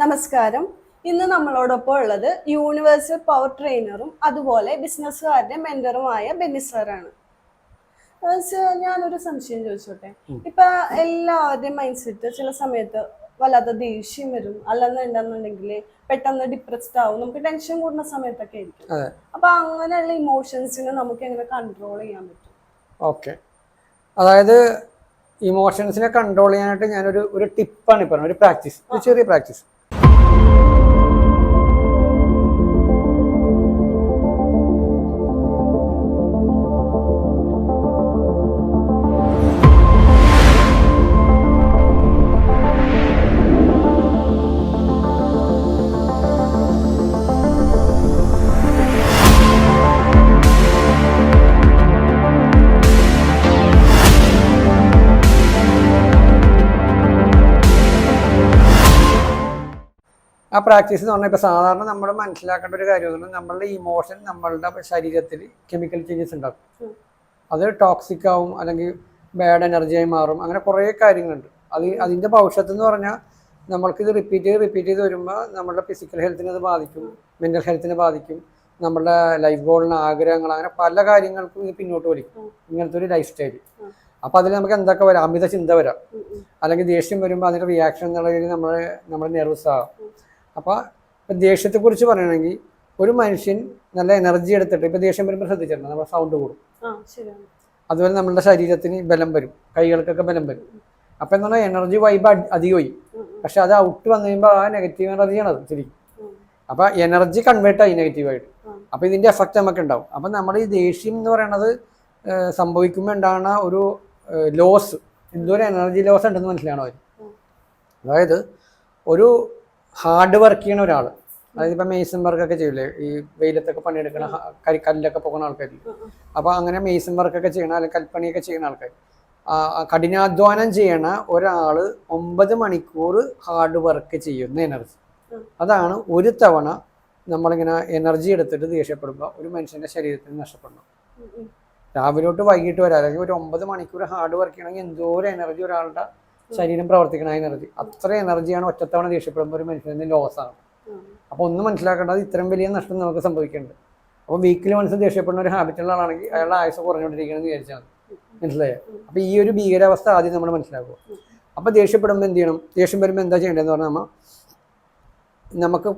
നമസ്കാരം. ഇന്ന് നമ്മളോടൊപ്പം ഉള്ളത് യൂണിവേഴ്സൽ പവർ ട്രെയിനറും അതുപോലെ ബിസിനസ്സുകാരുടെ മെന്ററുമായ ബെന്നി സാറാണ്. ഞാനൊരു സംശയം ചോദിച്ചോട്ടെ? ഇപ്പൊ എല്ലാവരുടെയും മൈൻഡ് സെറ്റ് ചില സമയത്ത് വല്ലാത്ത ദേഷ്യം വരും. അല്ലെന്നുണ്ടെന്നുണ്ടെങ്കിൽ പെട്ടെന്ന് ഡിപ്രസ്ഡ് ആവും. നമുക്ക് ടെൻഷൻ കൂടുന്ന സമയത്തൊക്കെ ആയിരിക്കും. അപ്പൊ അങ്ങനെയുള്ള ഇമോഷൻസിനെ നമുക്ക് എങ്ങനെ കൺട്രോൾ ചെയ്യാൻ പറ്റും? ഓക്കെ അതായത് ഇമോഷൻസിനെ കൺട്രോൾ ചെയ്യാനായിട്ട് ഞാനൊരു ഒരു ടിപ്പാണ് ഈ പറഞ്ഞത് ഒരു പ്രാക്ടീസ് ഒരു ചെറിയ പ്രാക്ടീസ് ആ പ്രാക്ടീസ് എന്ന് പറഞ്ഞാൽ ഇപ്പോൾ സാധാരണ നമ്മൾ മനസ്സിലാക്കേണ്ട ഒരു കാര്യം നമ്മളുടെ ഇമോഷൻ നമ്മളുടെ ശരീരത്തിൽ കെമിക്കൽ ചേഞ്ചസ് ഉണ്ടാക്കും അത് ടോക്സിക് ആവും അല്ലെങ്കിൽ ബാഡ് എനർജിയായി മാറും. അങ്ങനെ കുറേ കാര്യങ്ങളുണ്ട്. അത് അതിന്റെ ഭവിഷ്യത്ത് എന്ന് പറഞ്ഞാൽ ഇത് റിപ്പീറ്റ് ചെയ്ത് റിപ്പീറ്റ് ചെയ്ത് വരുമ്പോൾ നമ്മുടെ ഫിസിക്കൽ ഹെൽത്തിനെ അത് ബാധിക്കും മെന്റൽ ഹെൽത്തിനെ ബാധിക്കും നമ്മുടെ ലൈഫ് ഗോളിന് ആഗ്രഹങ്ങൾ അങ്ങനെ പല കാര്യങ്ങൾക്കും ഇത് പിന്നോട്ട് വലിക്കും. ഇങ്ങനത്തെ ഒരു ലൈഫ് സ്റ്റൈൽ അപ്പോൾ അതിൽ നമുക്ക് എന്തൊക്കെ വരാം? അമിത ചിന്ത വരാം. അല്ലെങ്കിൽ ദേഷ്യം വരുമ്പോൾ അതിന്റെ റിയാക്ഷൻ എന്നുള്ള രീതിയിൽ നമ്മൾ നമ്മുടെ നെർവസ് ആകും. അപ്പോൾ ഇപ്പം ദേഷ്യത്തെക്കുറിച്ച് പറയുകയാണെങ്കിൽ ഒരു മനുഷ്യൻ നല്ല എനർജി എടുത്തിട്ട് ഇപ്പം ദേഷ്യം വരുമ്പോൾ ശ്രദ്ധിച്ചിട്ടുണ്ട്? നമ്മുടെ സൗണ്ട് കൂടും. അതുപോലെ നമ്മുടെ ശരീരത്തിന് ബലം വരും. കൈകൾക്കൊക്കെ ബലം വരും. അപ്പം എന്ന് പറഞ്ഞാൽ എനർജി വൈബ് അധികമായി. പക്ഷെ അത് ഔട്ട് വന്നു കഴിയുമ്പോൾ ആ നെഗറ്റീവ് എനർജിയാണ് അത് ശരിക്കും. അപ്പം എനർജി കൺവേർട്ട് ആയി നെഗറ്റീവായിട്ട് ആയിട്ട്. അപ്പോൾ ഇതിന്റെ എഫക്റ്റ് നമുക്ക് ഉണ്ടാവും. അപ്പം നമ്മൾ ഈ ദേഷ്യം എന്ന് പറയുന്നത് സംഭവിക്കുമ്പോൾ ഉണ്ടാകുന്ന ഒരു ലോസ് എന്തോ ഒരു എനർജി ലോസ് ഉണ്ടെന്ന് മനസ്സിലാണോ? അവർ അതായത് ഒരു ഹാർഡ് വർക്ക് ചെയ്യണ ഒരാൾ അതായത് ഇപ്പം വർക്ക് വർക്കൊക്കെ ചെയ്യില്ലേ ഈ വെയിലത്തൊക്കെ പണിയെടുക്കണ കരി കല്ലൊക്കെ പോകുന്ന ആൾക്കാർ. അപ്പോൾ അങ്ങനെ മെയ്സൺ വർക്കൊക്കെ ചെയ്യണ അല്ലെങ്കിൽ കൽപ്പണിയൊക്കെ ചെയ്യുന്ന ആൾക്കാർ കഠിനാധ്വാനം ചെയ്യണ ഒരാൾ ഒമ്പത് മണിക്കൂർ ഹാർഡ് വർക്ക് ചെയ്യുന്ന എനർജി അതാണ് ഒരു തവണ നമ്മളിങ്ങനെ എനർജി എടുത്തിട്ട് ദേഷ്യപ്പെടുമ്പോൾ ഒരു മനുഷ്യന്റെ ശരീരത്തിന് നഷ്ടപ്പെടണം ഉം ഉം. രാവിലെ തൊട്ട് വൈകിട്ട് വരാം അല്ലെങ്കിൽ ഒരു ഒമ്പത് മണിക്കൂർ ഹാർഡ് വർക്ക് ചെയ്യണമെങ്കിൽ എന്തോരം എനർജി ഒരാളുടെ ശരീരം പ്രവർത്തിക്കണ എനർജി അത്ര എനർജിയാണ് ഒറ്റത്തവണ ദേഷ്യപ്പെടുമ്പോൾ ഒരു മനുഷ്യന് ലോസ് ആണ്. അപ്പോൾ ഒന്ന് മനസ്സിലാക്കേണ്ടത് ഇത്രയും വലിയ നഷ്ടം നമുക്ക് സംഭവിക്കുന്നുണ്ട് അപ്പോൾ വീക്കിലി മനസ്സിൽ ദേഷ്യപ്പെടുന്ന ഒരു ഹാബിറ്റുള്ള ആളാണെങ്കിൽ അയാളുടെ ആയുസ് കുറഞ്ഞുകൊണ്ടിരിക്കണമെന്ന് വിചാരിച്ചാൽ മതി. മനസ്സിലായോ? അപ്പോൾ ഈ ഒരു ഭീകരാവസ്ഥ ആദ്യം നമ്മൾ മനസ്സിലാക്കുക. അപ്പോൾ ദേഷ്യപ്പെടുമ്പോൾ എന്ത് ചെയ്യണം? ദേഷ്യം വരുമ്പോൾ എന്താ ചെയ്യേണ്ടതെന്ന് പറഞ്ഞാൽ നമ്മൾ നമുക്ക്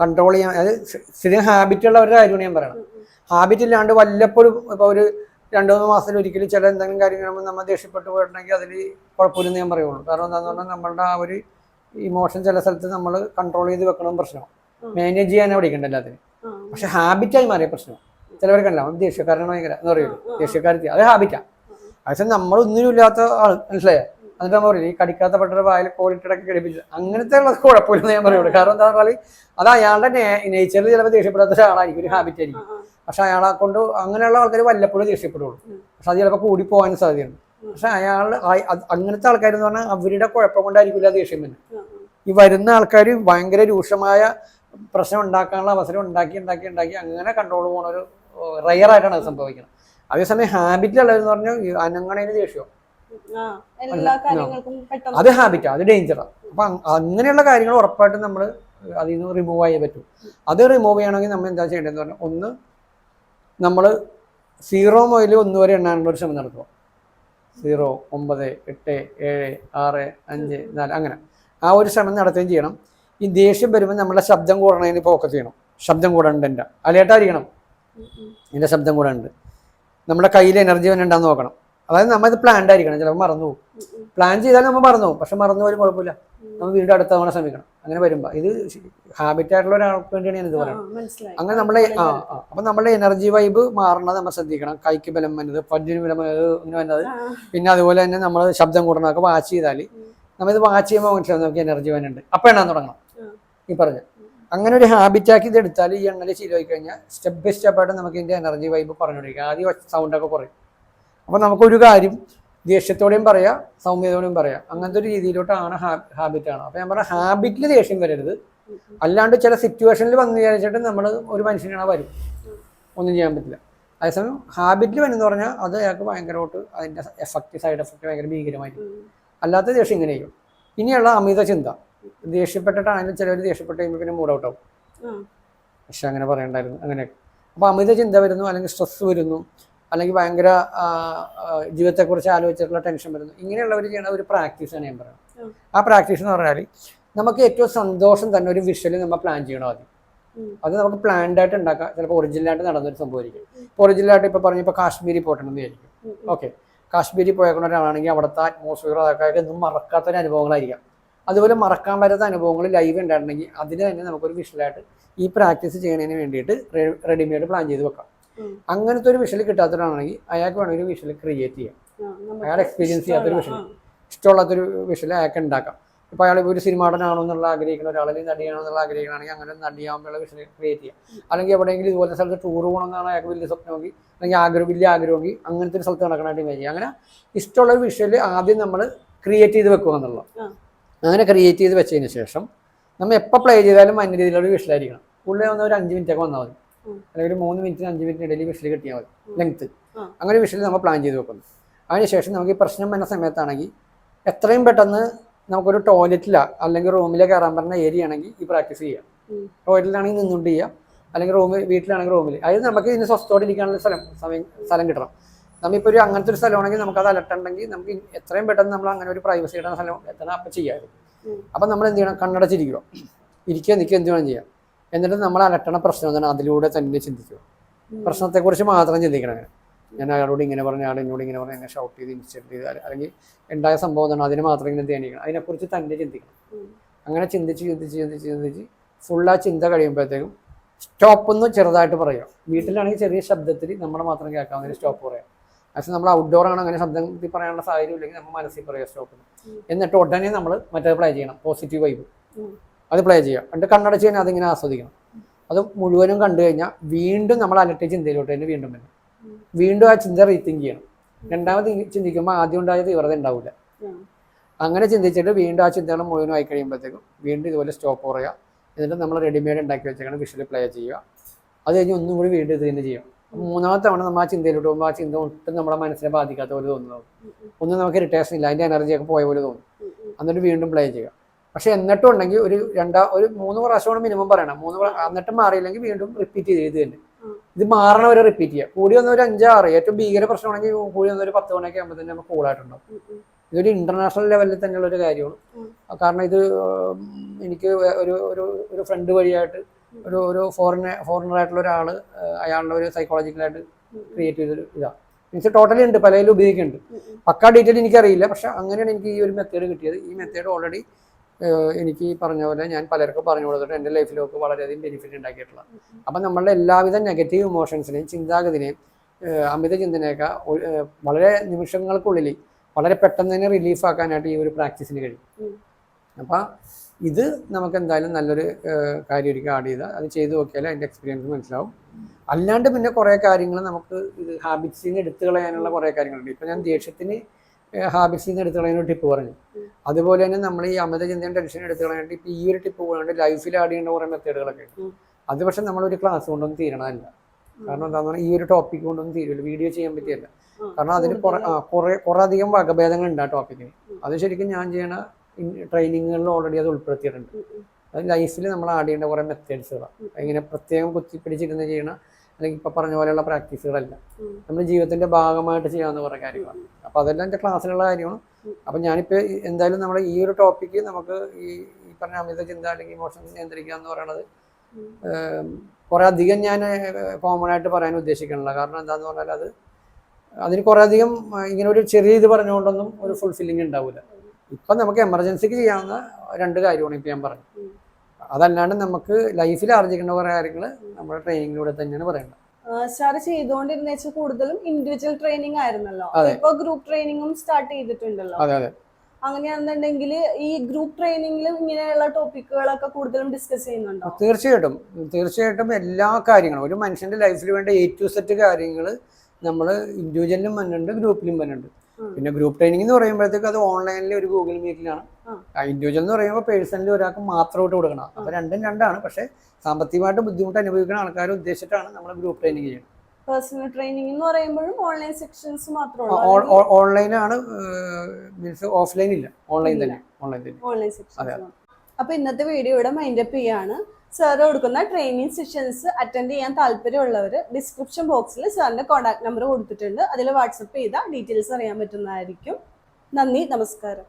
കൺട്രോൾ ചെയ്യാൻ അതായത് സ്ഥിരം ഹാബിറ്റ് ഉള്ളവരുടെ കാര്യമാണ് ഞാൻ പറയണം ഹാബിറ്റ് ഇല്ലാണ്ട് വല്ലപ്പോഴും ഇപ്പോൾ ഒരു രണ്ടു മൂന്ന് മാസത്തിൽ ഒരിക്കലും ചില എന്തെങ്കിലും കാര്യങ്ങൾ നമ്മൾ ദേഷ്യപ്പെട്ട് പോയിട്ടുണ്ടെങ്കിൽ അതിൽ കുഴപ്പമില്ലെന്ന് ഞാൻ പറയുള്ളൂ. കാരണം എന്താണെന്ന് പറഞ്ഞാൽ നമ്മളുടെ ആ ഒരു ഇമോഷൻ ചില സ്ഥലത്ത് നമ്മൾ കൺട്രോൾ ചെയ്ത് വെക്കണം പ്രശ്നം മാനേജ് ചെയ്യാനേ പഠിക്കേണ്ട എല്ലാത്തിനും. പക്ഷെ ഹാബിറ്റായി മാറിയ പ്രശ്നം ചിലവർക്കല്ല ദേഷ്യക്കാരനാണ് ഭയങ്കര എന്ന് പറയുള്ളൂ. ദേഷ്യക്കാരത്തി അത് ഹാബിറ്റാണ് പക്ഷെ നമ്മളൊന്നിനും ഇല്ലാത്ത ആൾ മനസ്സിലായോ? എന്നിട്ട് നമ്മൾ പറയും ഈ കടിക്കാത്ത പെട്ടൊരു വായിൽ കോളിട്ടിടക്ക് കിടപ്പിച്ചു. അങ്ങനത്തെ ഉള്ളത് കുഴപ്പമില്ലെന്ന് ഞാൻ പറയുള്ളൂ. കാരണം എന്താ പറഞ്ഞാൽ അത് അയാളുടെ നേച്ചറിൽ ചിലപ്പോൾ ദേഷ്യപ്പെടാത്ത ഒരാളായിരിക്കും ഒരു ഹാബിറ്റ് ആ, ആയിരിക്കും ആ. പക്ഷെ അയാളെ കൊണ്ട് അങ്ങനെയുള്ള ആൾക്കാർ വല്ലപ്പോഴും ദേഷ്യപ്പെടുള്ളൂ. ഉം. പക്ഷെ അത് ചിലപ്പോൾ കൂടി പോകാൻ സാധ്യതയുണ്ട്. പക്ഷെ അയാൾ അങ്ങനത്തെ ആൾക്കാർ എന്ന് പറഞ്ഞാൽ അവരുടെ കുഴപ്പം കൊണ്ടായിരിക്കില്ല ദേഷ്യം തന്നെ. ഈ വരുന്ന ആൾക്കാർ ഭയങ്കര രൂക്ഷമായ പ്രശ്നം ഉണ്ടാക്കാനുള്ള അവസരം ഉണ്ടാക്കി ഉണ്ടാക്കി ഉണ്ടാക്കി അങ്ങനെ കൺട്രോൾ പോകുന്ന ഒരു റയറായിട്ടാണ് അത് സംഭവിക്കുന്നത്. അതേസമയം ഹാബിറ്റ് ഹാബിറ്റിലുള്ളതെന്ന് പറഞ്ഞാൽ അനങ്ങണേന് ദേഷ്യം. അത് ഹാബിറ്റാണ് അത് ഡേഞ്ചറാണ് അപ്പം അങ്ങനെയുള്ള കാര്യങ്ങൾ ഉറപ്പായിട്ടും നമ്മൾ അതിൽ നിന്ന് റിമൂവ് ചെയ്യാൻ പറ്റും. അത് റിമൂവ് ചെയ്യണമെങ്കിൽ നമ്മൾ എന്താ ചെയ്യേണ്ടതെന്ന് പറഞ്ഞാൽ ഒന്ന് നമ്മൾ സീറോ മുതൽ ഒന്ന് വരെ എണ്ണാനുള്ള ഒരു ശ്രമം നടത്തുക സീറോ ഒമ്പത് എട്ട് ഏഴ് ആറ് അഞ്ച് നാല് അങ്ങനെ. ആ ഒരു ശ്രമം നടത്തുകയും ചെയ്യണം. ഈ ദേഷ്യം വരുമ്പോൾ നമ്മുടെ ശബ്ദം കൂടണതിന് ഫോക്കസ് ചെയ്യണം. ശബ്ദം കൂടണ്ട് എന്റെ അലേട്ടായിരിക്കണം. എന്റെ ശബ്ദം കൂടണ്ട്. നമ്മുടെ കയ്യിൽ എനർജി വന്നുണ്ടാന്ന് നോക്കണം. അതായത് നമ്മൾ ഇത് പ്ലാൻഡ് ആയിരിക്കണം. ചിലപ്പോൾ മറന്നു പോകും. പ്ലാൻ ചെയ്താലും നമ്മൾ മറന്നു പോകും. പക്ഷെ മറന്നു പോലും കുഴപ്പമില്ല. നമ്മൾ വീണ്ടും അടുത്ത തവണ ശ്രമിക്കണം. അങ്ങനെ വരുമ്പോൾ ഇത് ഹാബിറ്റ് ആയിട്ടുള്ള ഒരാൾക്ക് വേണ്ടിയാണ് ഞാനിത് ഇത് പറയുന്നത്. അങ്ങനെ നമ്മളെ ആ അപ്പം നമ്മുടെ എനർജി വൈബ് മാറണത് നമ്മൾ ശ്രദ്ധിക്കണം. കൈക്ക് ബലം വരുന്നത് പല്ലിന് ബലം ഇങ്ങനെ വരുന്നത് പിന്നെ അതുപോലെ തന്നെ നമ്മൾ ശബ്ദം കൂടണമൊക്കെ വാച്ച് ചെയ്താൽ നമ്മളിത് വാച്ച് ചെയ്യുമ്പോൾ മനസ്സിലാവും നമുക്ക് എനർജി വരുന്നുണ്ട് അപ്പം എണ്ണാൻ തുടങ്ങണം. ഈ പറഞ്ഞ. അങ്ങനെ ഒരു ഹാബിറ്റാക്കി ഇത് എടുത്താൽ ഈ എണ്ണൽ ശീലമായി കഴിഞ്ഞാൽ സ്റ്റെപ്പ് ബൈ സ്റ്റെപ്പായിട്ട് നമുക്ക് ഇതിന്റെ എനർജി വൈബ് പറഞ്ഞുകൊണ്ടിരിക്കുക ആദ്യം സൗണ്ടൊക്കെ കുറയും. അപ്പോൾ നമുക്കൊരു കാര്യം ദേഷ്യത്തോടെയും പറയാം സൗമ്യതയോടെയും പറയാം. അങ്ങനത്തെ ഒരു രീതിയിലോട്ടാണ് ഹാബിറ്റാണ് അപ്പോൾ ഞാൻ പറഞ്ഞ ഹാബിറ്റിൽ ദേഷ്യം വരരുത്. അല്ലാണ്ട് ചില സിറ്റുവേഷനിൽ വന്ന് വിചാരിച്ചിട്ട് നമ്മൾ ഒരു മനുഷ്യനാണ് വരും. ഒന്നും ചെയ്യാൻ പറ്റില്ല. അതേസമയം ഹാബിറ്റിൽ വരുന്ന പറഞ്ഞാൽ അത് അയാൾക്ക് ഭയങ്കരമായിട്ട് അതിന്റെ എഫക്റ്റ് സൈഡ് എഫക്റ്റ് ഭയങ്കര ഭീകരമായിരിക്കും. അല്ലാത്ത ദേഷ്യം ഇങ്ങനെ ചെയ്യും. ഇനിയുള്ള അമിത ചിന്ത. ദേഷ്യപ്പെട്ടിട്ടാണെങ്കിലും ചിലവർ ദേഷ്യപ്പെട്ട് കഴിയുമ്പോൾ പിന്നെ മൂഡ് ഔട്ട് ആവും. പക്ഷെ അങ്ങനെ പറയണ്ടായിരുന്നു. അങ്ങനെയൊക്കെ. അപ്പോൾ അമിത ചിന്ത വരുന്നു അല്ലെങ്കിൽ സ്ട്രെസ് വരുന്നു. അല്ലെങ്കിൽ ഭയങ്കര ജീവിതത്തെക്കുറിച്ച് ആലോചിച്ചിട്ടുള്ള ടെൻഷൻ വരുന്നു. ഇങ്ങനെയുള്ളവർ ചെയ്യുന്ന ഒരു പ്രാക്ടീസാണ് ഞാൻ പറയുന്നത്. ആ പ്രാക്ടീസ് എന്ന് പറഞ്ഞാൽ നമുക്ക് ഏറ്റവും സന്തോഷം തന്നെ ഒരു വിഷ്വൽ നമ്മൾ പ്ലാൻ ചെയ്യണം ആദ്യം. അത് നമുക്ക് പ്ലാൻഡ് ആയിട്ട് ഉണ്ടാക്കാം. ചിലപ്പോൾ ഒറിജിനലായിട്ട് നടന്നൊരു സംഭവമായിരിക്കും. ഇപ്പോൾ ഒറിജിനലായിട്ട് ഇപ്പോൾ പറഞ്ഞു ഇപ്പോൾ കാശ്മീരിൽ പോയിട്ടുണ്ടെന്ന് വിചാരിക്കും. ഓക്കെ കാശ്മീരിൽ പോയേക്കുന്ന ഒരാളാണെങ്കിൽ അവിടുത്തെ അറ്റ്മോസ്ഫിയർ അതൊക്കെ ഒന്നും മറക്കാത്തൊരു അനുഭവങ്ങളായിരിക്കാം. അതുപോലെ മറക്കാൻ പറ്റാത്ത അനുഭവങ്ങൾ ലൈവ് ഉണ്ടായിട്ടുണ്ടെങ്കിൽ അതിന് തന്നെ നമുക്കൊരു വിഷ്വലായിട്ട് ഈ പ്രാക്ടീസ് ചെയ്യുന്നതിന് വേണ്ടിയിട്ട് റെഡിമെയ്ഡ് പ്ലാൻ ചെയ്ത് വെക്കാം. അങ്ങനത്തെ ഒരു വിഷ്വൽ കിട്ടാത്തവരാണെങ്കിൽ അയാൾക്ക് വേണമെങ്കിൽ ഒരു വിഷ്വൽ ക്രിയേറ്റ് ചെയ്യാം. അയാൾ എക്സ്പീരിയൻസ് ചെയ്യാത്തൊരു വിഷ്വൽ ഇഷ്ടമുള്ളാത്തൊരു വിഷ്വൽ അയാൾക്ക് ഉണ്ടാക്കാം. ഇപ്പോൾ അയാൾ ഒരു സിനിമാടനാണോ എന്നുള്ള ആഗ്രഹിക്കുന്ന ഒരാൾ അല്ലെങ്കിൽ നടിയാണോ എന്നുള്ള ആഗ്രഹിക്കണമെങ്കിൽ അങ്ങനെ നടിയാകുമ്പോഴുള്ള വിഷ്വൽ ക്രിയേറ്റ് ചെയ്യാം. അല്ലെങ്കിൽ എവിടെയെങ്കിലും ഇതുപോലെ സ്ഥലത്ത് ടൂർ പോകണമെന്നാണ് അയാൾക്ക് വലിയ സ്വപ്നമെങ്കിൽ അല്ലെങ്കിൽ ആഗ്രഹം വലിയ ആഗ്രഹമെങ്കിൽ അങ്ങനത്തെ ഒരു സ്ഥലത്ത് നടക്കണമായിട്ട് ഇമേജ് ചെയ്യുക അങ്ങനെ ഇഷ്ടമുള്ള ഒരു ആദ്യം നമ്മൾ ക്രിയേറ്റ് ചെയ്ത് വെക്കുക എന്നുള്ളത്. അങ്ങനെ ക്രിയേറ്റ് ചെയ്ത് വെച്ചതിന് ശേഷം നമ്മൾ എപ്പോൾ പ്ലേ ചെയ്താലും അതിന്റെ രീതിയിലുള്ള വിഷയമായിരിക്കണം ഉള്ളിൽ വന്ന ഒരു അഞ്ച് മിനിറ്റൊക്കെ വന്നാൽ മതി. അല്ലെങ്കിൽ ഒരു മൂന്ന് മിനിറ്റിന് അഞ്ച് മിനിറ്റിന് ഇടയിൽ വിഷ്വൽ കിട്ടിയാൽ മതി. ലെങ്ത് അങ്ങനെ വിഷ്വൽ നമ്മൾ പ്ലാൻ ചെയ്ത് വെക്കുന്നു. അതിനുശേഷം നമുക്ക് ഈ പ്രശ്നം വരുന്ന സമയത്താണെങ്കിൽ എത്രയും പെട്ടെന്ന് നമുക്കൊരു ടോയ്ലറ്റിലാ അല്ലെങ്കിൽ റൂമിലെ കയറാൻ പറഞ്ഞ ഏരിയ ആണെങ്കിൽ ഈ പ്രാക്ടീസ് ചെയ്യാം. ടോയ്ലറ്റിലാണെങ്കിൽ നിന്നുകൊണ്ട് ചെയ്യാം. അല്ലെങ്കിൽ റൂമിൽ വീട്ടിലാണെങ്കിൽ റൂമിൽ അതായത് നമുക്ക് ഇതിന് സ്വസ്ഥത്തോടെ ഇരിക്കാനുള്ള സ്ഥലം സമയം സ്ഥലം കിട്ടണം. നമ്മളിപ്പോൾ ഒരു അങ്ങനത്തെ ഒരു സ്ഥലമാണെങ്കിൽ നമുക്ക് അത് അലട്ടുണ്ടെങ്കിൽ നമുക്ക് എത്രയും പെട്ടെന്ന് നമ്മൾ അങ്ങനെ ഒരു പ്രൈവസി കിട്ടുന്ന സ്ഥലം എത്തണം അപ്പം ചെയ്യാമായിരുന്നു. ഉം. അപ്പം നമ്മൾ എന്ത് ചെയ്യണം? കണ്ണടച്ചിരിക്കുക ഇരിക്കുക നിൽക്കുക എന്ത് വേണം ചെയ്യാം. എന്നിട്ട് നമ്മൾ അലട്ടണ പ്രശ്നം എന്താണ് അതിലൂടെ തന്നെ ചിന്തിക്കുക. പ്രശ്നത്തെക്കുറിച്ച് മാത്രം ചിന്തിക്കണം. ഞാൻ അയാളോട് ഇങ്ങനെ പറഞ്ഞു അയാൾ എന്നോട് ഇങ്ങനെ പറഞ്ഞു എന്നെ ഷൗട്ട് ചെയ്ത് ഇൻസ്റ്റന്റ് ചെയ്ത് അല്ല- അല്ലെങ്കിൽ ഉണ്ടായ സംഭവം എന്താണ് അതിനെ മാത്രം ഇങ്ങനെ ധ്യാനിക്കണം. അതിനെക്കുറിച്ച് തന്നെ ചിന്തിക്കണം. അങ്ങനെ ചിന്തിച്ച് ചിന്തിച്ച് ചിന്തിച്ച് ചിന്തിച്ച് ഫുൾ ആ ചിന്ത കഴിയുമ്പോഴത്തേക്കും സ്റ്റോപ്പ് ഒന്ന് ചെറുതായിട്ട് പറയാം. വീട്ടിലാണെങ്കിൽ ചെറിയ ശബ്ദത്തിൽ നമ്മൾ മാത്രം കേൾക്കാവുന്ന സ്റ്റോപ്പ് പറയാം. പക്ഷെ നമ്മൾ ഔട്ട്ഡോർ ആണ് അങ്ങനെ ശബ്ദത്തിൽ പറയാനുള്ള സാഹചര്യം ഇല്ലെങ്കിൽ നമ്മൾ മനസ്സിൽ പറയാം സ്റ്റോപ്പ്. എന്നിട്ട് ഉടനെ നമ്മൾ മറ്റേ പ്ലേ ചെയ്യണം. Positive vibe. അത് പ്ലേ ചെയ്യുക. എന്നിട്ട് കണ്ണടച്ച് കഴിഞ്ഞാൽ അതിങ്ങനെ ആസ്വദിക്കണം. അത് മുഴുവനും കണ്ടു കഴിഞ്ഞാൽ വീണ്ടും നമ്മൾ അലട്ടിയ ചിന്തയിലോട്ട് തന്നെ വീണ്ടും വരും. വീണ്ടും ആ ചിന്ത റീത്തിങ്ക് ചെയ്യണം. രണ്ടാമത് ചിന്തിക്കുമ്പോൾ ആദ്യം ഉണ്ടായ തീവ്രത ഉണ്ടാവില്ല അങ്ങനെ ചിന്തിച്ചിട്ട് വീണ്ടും ആ ചിന്തകൾ മുഴുവനും ആയി കഴിയുമ്പോഴത്തേക്കും വീണ്ടും ഇതുപോലെ സ്റ്റോപ്പ് പറയുക. എന്നിട്ട് നമ്മൾ റെഡിമെയ്ഡ് ഉണ്ടാക്കി വെച്ചേക്കണം വിഷ്വൽ പ്ലേ ചെയ്യുക. അത് കഴിഞ്ഞ് ഒന്നും കൂടി വീണ്ടും ഇത് തന്നെ ചെയ്യാം മൂന്നാമത്തെ തവണ നമ്മൾ ആ ചിന്തയിലോട്ട് പോകുമ്പോൾ ആ ചിന്ത ഒട്ടും നമ്മുടെ മനസ്സിനെ ബാധിക്കാത്ത പോലെ തോന്നുന്നു. ഒന്നും നമുക്ക് ഇറിറ്റേഷൻ ഇല്ല. അതിന്റെ എനർജിയൊക്കെ പോയ പോലെ തോന്നും. എന്നിട്ട് വീണ്ടും പ്ലേ ചെയ്യുക. പക്ഷെ എന്നിട്ടും ഉണ്ടെങ്കിൽ ഒരു രണ്ടാ ഒരു മൂന്ന് പ്രാവശ്യമാണ് മിനിമം പറയണം. മൂന്ന് എന്നിട്ട് മാറിയില്ലെങ്കിൽ വീണ്ടും റിപ്പീറ്റ് ചെയ്ത് ഇത് തന്നെ. ഇത് മാറണ വരെ റിപ്പീറ്റ് ചെയ്യുക കൂടി വന്ന ഒരു അഞ്ചാറ് ഏറ്റവും ഭീകര പ്രശ്നമാണെങ്കിൽ കൂടി വന്ന ഒരു പത്ത് മണിയൊക്കെ ആകുമ്പോൾ തന്നെ നമുക്ക് കൂളായിട്ടുണ്ടാവും. ഇതൊരു ഇന്റർനാഷണൽ ലെവലിൽ തന്നെയുള്ള ഒരു കാര്യമാണ്. കാരണം ഇത് എനിക്ക് ഒരു ഒരു ഒരു ഫ്രണ്ട് വഴിയായിട്ട് ഒരു ഒരു ഫോറിന ഫോറിനർ ആയിട്ടുള്ള ഒരാൾ അയാളുടെ ഒരു സൈക്കോളജിക്കലായിട്ട്. ക്രിയേറ്റ് ചെയ്തൊരു ഇതാണ് മീൻസ് ടോട്ടലി ഉണ്ട് പലതിലും ഉപയോഗിക്കുന്നുണ്ട്. പക്കാ ഡീറ്റെയിൽ എനിക്കറിയില്ല പക്ഷെ അങ്ങനെയാണ് എനിക്ക് ഈ ഒരു മെത്തേഡ് കിട്ടിയത്. ഈ മെത്തേഡ് ഓൾറെഡി എനിക്ക് ഈ പറഞ്ഞ പോലെ ഞാൻ പലർക്കും പറഞ്ഞു കൊടുത്തിട്ട് എന്റെ ലൈഫിലൊക്കെ വളരെയധികം ബെനിഫിറ്റ് ഉണ്ടാക്കിയിട്ടുള്ള. അപ്പം നമ്മളുടെ എല്ലാവിധ നെഗറ്റീവ് ഇമോഷൻസിനെയും ചിന്താഗതിനെയും അമിത ചിന്തനെയൊക്കെ വളരെ നിമിഷങ്ങൾക്കുള്ളിൽ വളരെ പെട്ടെന്ന് തന്നെ റിലീഫാക്കാനായിട്ട് ഈ ഒരു പ്രാക്ടീസിന് കഴിയും. അപ്പം ഇത് നമുക്ക് എന്തായാലും നല്ലൊരു കാര്യം ഒരിക്കലും ആഡ് ചെയ്താൽ. അത് ചെയ്തു നോക്കിയാൽ അതിന്റെ എക്സ്പീരിയൻസ് മനസ്സിലാവും. അല്ലാണ്ട് പിന്നെ കുറേ കാര്യങ്ങൾ നമുക്ക് ഇത് ഹാബിറ്റ്സിൽ നിന്ന് എടുത്തു കളയാനുള്ള കുറേ കാര്യങ്ങളുണ്ട്. ഇപ്പം ഞാൻ ദേഷ്യത്തിന് ഹാബിറ്റ്സിൽ നിന്ന് എടുത്തു കളയാൻ ഒരു ടിപ്പ് പറഞ്ഞു. അതുപോലെ തന്നെ നമ്മൾ ഈ അമിത ചിന്തയും ടെൻഷൻ എടുത്തു കളയാനായിട്ട് ഇപ്പം ഈ ഒരു ടിപ്പ് പോകാണ്ട് ലൈഫിൽ ആഡ് ചെയ്യേണ്ട കുറേ മെത്തേഡുകളൊക്കെ. അത് പക്ഷെ നമ്മളൊരു ക്ലാസ് കൊണ്ടൊന്നും തീരണമല്ല കാരണം എന്താണെന്ന് പറഞ്ഞാൽ ഈ ഒരു ടോപ്പിക് കൊണ്ടൊന്നും തീരില്ല. വീഡിയോ ചെയ്യാൻ പറ്റിയല്ല. കാരണം അതിന് കുറേ കുറെ അധികം വകഭേദങ്ങൾ ഉണ്ട് ആ ടോപ്പിക്കിന്. അത് ശരിക്കും ഞാൻ ചെയ്യണ ട്രെയിനിങ്ങുകളിൽ ഓൾറെഡി അത് ഉൾപ്പെടുത്തിയിട്ടുണ്ട്. അത് ലൈഫിൽ നമ്മൾ ആഡ് ചെയ്യേണ്ട കുറേ മെത്തേഡ്സുകളാണ് അങ്ങനെ ഇങ്ങനെ പ്രത്യേകം കുത്തിപ്പിടിച്ചിരുന്ന് ചെയ്യണ അല്ലെങ്കിൽ ഇപ്പം പറഞ്ഞ പോലെയുള്ള പ്രാക്ടീസുകളല്ല നമ്മുടെ നമ്മൾ ജീവിതത്തിന്റെ ഭാഗമായിട്ട് ചെയ്യാവുന്ന കുറേ കാര്യങ്ങളാണ് അപ്പോൾ അതെല്ലാം എന്റെ ക്ലാസ്സിലുള്ള കാര്യമാണ്. അപ്പം ഞാനിപ്പോൾ എന്തായാലും നമ്മുടെ ഈ ഒരു ടോപ്പിക്ക് നമുക്ക് ഈ പറഞ്ഞ അമിത ചിന്ത അല്ലെങ്കിൽ ഇമോഷൻസ് നിയന്ത്രിക്കുക എന്ന് പറയുന്നത്. കുറേ അധികം ഞാൻ കോമൺ ആയിട്ട് പറയാൻ ഉദ്ദേശിക്കണില്ല കാരണം എന്താന്ന് പറഞ്ഞാൽ അത് അതിന് കുറേ അധികം ഇങ്ങനെ ഒരു ചെറിയ ഇത് പറഞ്ഞുകൊണ്ടൊന്നും ഒരു ഫുൾഫില്ലിംഗ് ഉണ്ടാവില്ല ഇപ്പം നമുക്ക് എമർജൻസിക്ക് ചെയ്യാവുന്ന രണ്ട് കാര്യമാണ് ഇപ്പം ഞാൻ പറഞ്ഞത് ഉം. അതല്ലാണ്ട് നമുക്ക് ലൈഫിൽ ആർജിക്കേണ്ട കുറേ കാര്യങ്ങൾ നമ്മുടെ ട്രെയിനിങ്ങിലൂടെ തന്നെയാണ് പറയേണ്ടത് സാർ ചെയ്തുകൊണ്ടിരുന്ന വെച്ചാൽ കൂടുതലും ഇൻഡിവിജ്വൽ ട്രെയിനിങ് ആയിരുന്നല്ലോ. ഇപ്പൊ ഗ്രൂപ്പ് ട്രെയിനിങ്ങും സ്റ്റാർട്ട് ചെയ്തിട്ടുണ്ടല്ലോ. അങ്ങനെയാണെന്നുണ്ടെങ്കിൽ ഈ ഗ്രൂപ്പ് ട്രെയിനിങ്ങിൽ ഇങ്ങനെയുള്ള ടോപ്പിക്കുകളൊക്കെ കൂടുതലും ഡിസ്കസ് ചെയ്യുന്നുണ്ടോ? തീർച്ചയായിട്ടും. തീർച്ചയായിട്ടും എല്ലാ കാര്യങ്ങളും. ഒരു മനുഷ്യന്റെ ലൈഫിൽ വേണ്ട എ ടു സെറ്റ് കാര്യങ്ങൾ നമ്മൾ ഇൻഡിവിജ്വലിലും വന്നിട്ടുണ്ട് ഗ്രൂപ്പിലും വന്നിട്ടുണ്ട്. പിന്നെ ഗ്രൂപ്പ് ട്രെയിനിങ് എന്ന് പറയുമ്പോഴത്തേക്ക് അത് ഓൺലൈനിൽ ഒരു ഗൂഗിൾ മീറ്റിലാണ്. ഇൻഡിവിജ്വൽ എന്ന് പറയുമ്പോൾ പേഴ്സണലി ഒരാൾക്ക് മാത്രമായിട്ട് കൊടുക്കണം. അപ്പൊ രണ്ടും രണ്ടാണ്. പക്ഷെ സാമ്പത്തികമായിട്ട് ബുദ്ധിമുട്ട് അനുഭവിക്കുന്ന ആൾക്കാരെ ഉദ്ദേശിച്ചിട്ടാണ് നമ്മൾ ഗ്രൂപ്പ് ട്രെയിനിങ് ചെയ്യുന്നത്. പേഴ്സണൽ ട്രെയിനിങ് എന്ന് പറയുമ്പോഴും ഓൺലൈൻ സെക്ഷൻസ് മാത്രമേ ഓൺലൈനാണ് മീൻസ് ഓഫ്ലൈൻ ഇല്ല. ഓൺലൈൻ തന്നെ ഓൺലൈൻ തന്നെ. ഓൺലൈൻ സെക്ഷൻ അപ്പൊ ഇന്നത്തെ വീഡിയോ ഇവിടെ മൈൻഡപ്പ് ചെയ്യാണ്. സാറ് കൊടുക്കുന്ന ട്രെയിനിങ് സെഷൻസ് അറ്റൻഡ് ചെയ്യാൻ താല്പര്യമുള്ളവർ ഡിസ്ക്രിപ്ഷൻ ബോക്സിൽ സാറിന്റെ കോൺടാക്ട് നമ്പർ കൊടുത്തിട്ടുണ്ട്. അതിൽ വാട്സപ്പ് ചെയ്താൽ ഡീറ്റെയിൽസ് അറിയാൻ പറ്റുന്നതായിരിക്കും. നന്ദി നമസ്കാരം.